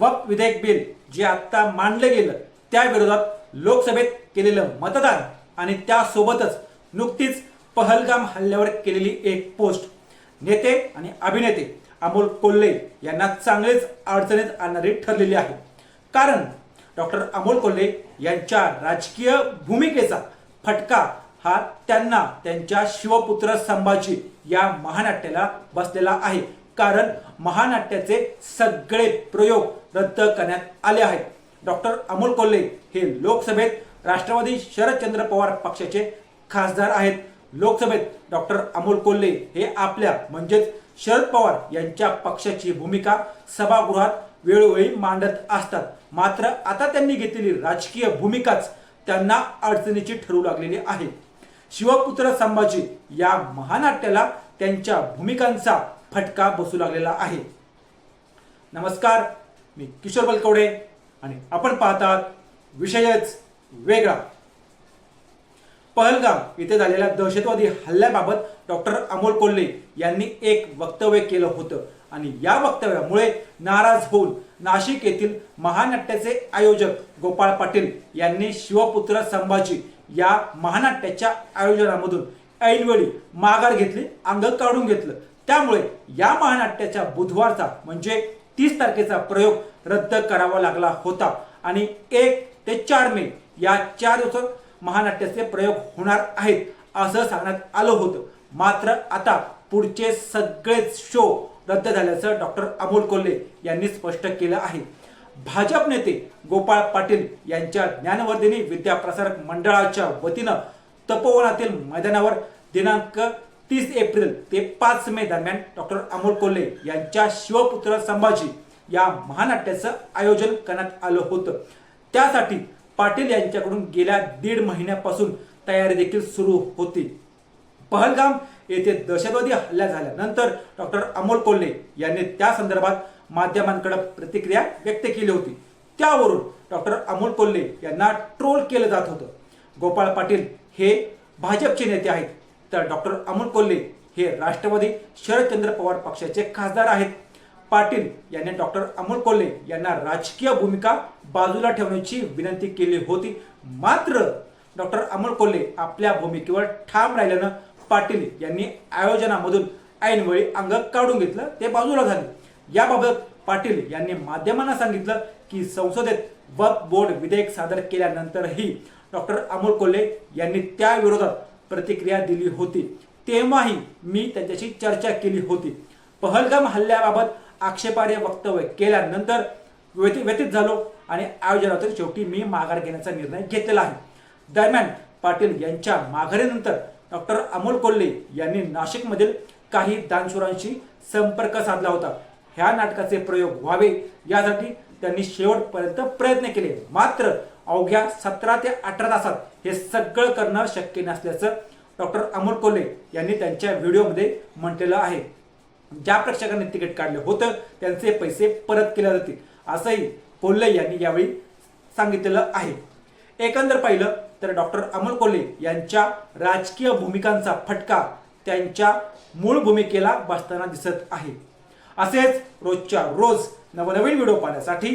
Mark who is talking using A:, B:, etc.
A: वक्फ विधेयक बिल जे आता मांडलं गेलं त्या विरोधात लोकसभेत केलेलं मतदान आणि त्यासोबतच नुकतीच पहलगाम हल्ल्यावर केलेली एक पोस्ट. नेते आणि अभिनेते अमोल कोल्हे यांना चांगलेच अडचणीत आणणारी ठरलेली आहे. कारण डॉक्टर अमोल कोल्हे यांच्या राजकीय भूमिकेचा फटका हा त्यांना त्यांच्या शिवपुत्र संभाजी या महानाट्याला बसलेला आहे. कारण महानाट्याचे सगळे प्रयोग रद्द करण्यात आले आहेत. डॉक्टर अमोल कोल्हे हे लोकसभेत राष्ट्रवादी शरदचंद्र पवार पक्षाचे खासदार आहेत. लोकसभेत डॉक्टर अमोल कोल्हे हे आपल्या म्हणजेच शरद पवार यांच्या पक्षाची भूमिका सभागृहात वेळोवेळी मांडत असतात. मात्र आता त्यांनी घेतलेली राजकीय भूमिकाच त्यांना अडचणीची ठरू लागलेली आहे. शिवपुत्र संभाजी या महानाट्याला त्यांच्या भूमिकांचा फटका बसू लागलेला आहे. नमस्कार मी किशोर बलकवडे आणि आपण पाहतात विषयच वेगळा. पहलगाम इथे झालेल्या दहशतवादी हल्ल्याबाबत डॉक्टर अमोल कोल्हे यांनी एक वक्तव्य केलं होतं. आणि या वक्तव्यामुळे नाराज होऊन नाशिक येथील महानाट्याचे आयोजक गोपाळ पाटील यांनी शिवपुत्र संभाजी या महानाट्याच्या आयोजनामधून ऐनवेळी माघार घेतली अंग काढून घेतलं. त्यामुळे या महानाट्याच्या बुधवारचा म्हणजे तीस तारखेचा प्रयोग रद्द करावा लागला होता. आणि एक ते चार मे या चार दिवसात महानाट्याचे प्रयोग होणार आहेत असं सांगण्यात आलं होतं. मात्र आता पुढचे सगळेच शो रद्द झाल्याचं डॉक्टर अमोल कोल्हे यांनी स्पष्ट केलं आहे. भाजप नेते गोपाळ पाटील यांच्या ज्ञानवर्धिनी विद्याप्रसारक मंडळाच्या वतीनं तपोवनातील मैदानावर दिनांक तीस एप्रिल ते पाच मे दरम्यान डॉक्टर अमोल कोल्हे यांच्या शिवपुत्र संभाजी या महानाट्याचं आयोजन करण्यात आलं होतं. त्यासाठी पाटील यांच्याकडून गेल्या दीड महिन्यापासून तयारी देखील सुरू होती. पहलगाम येथे दहशतवादी हल्ला झाल्यानंतर डॉक्टर अमोल कोल्हे यांनी त्या संदर्भात माध्यमांकडे प्रतिक्रिया व्यक्त केली होती. त्यावरून डॉक्टर अमोल कोल्हे यांना ट्रोल केलं जात होतं. गोपाळ पाटील हे भाजपचे नेते आहेत. तर डॉक्टर अमोल कोल्हे हे राष्ट्रवादी शरदचंद्र पवार पक्षाचे खासदार आहेत. पाटील यांनी डॉक्टर अमोल कोल्हे यांना राजकीय भूमिका बाजूला ठेवण्याची विनंती केली होती. मात्र डॉक्टर अमोल कोल्हे आपल्या भूमिकेवर ठाम राहिल्यानं पाटील यांनी आयोजनामधून ऐनवेळी अंग काढून घेतलं ते बाजूला झाले. याबाबत पाटील यांनी माध्यमांना सांगितलं की संसदेत वक्फ बोर्ड विधेयक सादर केल्यानंतरही डॉक्टर अमोल कोल्हे यांनी त्या विरोधात प्रतिक्रिया दिली होती. तेव्हाही मी त्यांच्याशी चर्चा केली होती. पहलगाम हल्ल्याबाबत आक्षेपार्ह वक्तव्य केल्यानंतर व्यति व्यतीत झालो आणि आयोजनातून शेवटी मी माघार घेण्याचा निर्णय घेतलेला आहे. दरम्यान पाटील यांच्या माघारीनंतर डॉक्टर अमोल कोल्हे यांनी नाशिकमधील काही दानशुरांशी संपर्क साधला होता. ह्या नाटकाचे प्रयोग व्हावे यासाठी त्यांनी शेवटपर्यंत प्रयत्न केले. मात्र अवघ्या सतरा ते अठरा तासात हे सगळं करणं शक्य नसल्याचं डॉक्टर अमोल कोल्हे यांनी त्यांच्या व्हिडिओमध्ये म्हटलेलं आहे. ज्या प्रेक्षकांनी तिकीट काढले होतं त्यांचे पैसे परत केले जातील असंही कोल्हे यांनी यावेळी सांगितलेलं आहे. एकंदर पाहिलं तर डॉक्टर अमोल कोल्हे यांच्या राजकीय भूमिकांचा फटका त्यांच्या मूळ भूमिकेला बसताना दिसत आहे. असेच रोजच्या रोज नवनवीन व्हिडिओ पाहण्यासाठी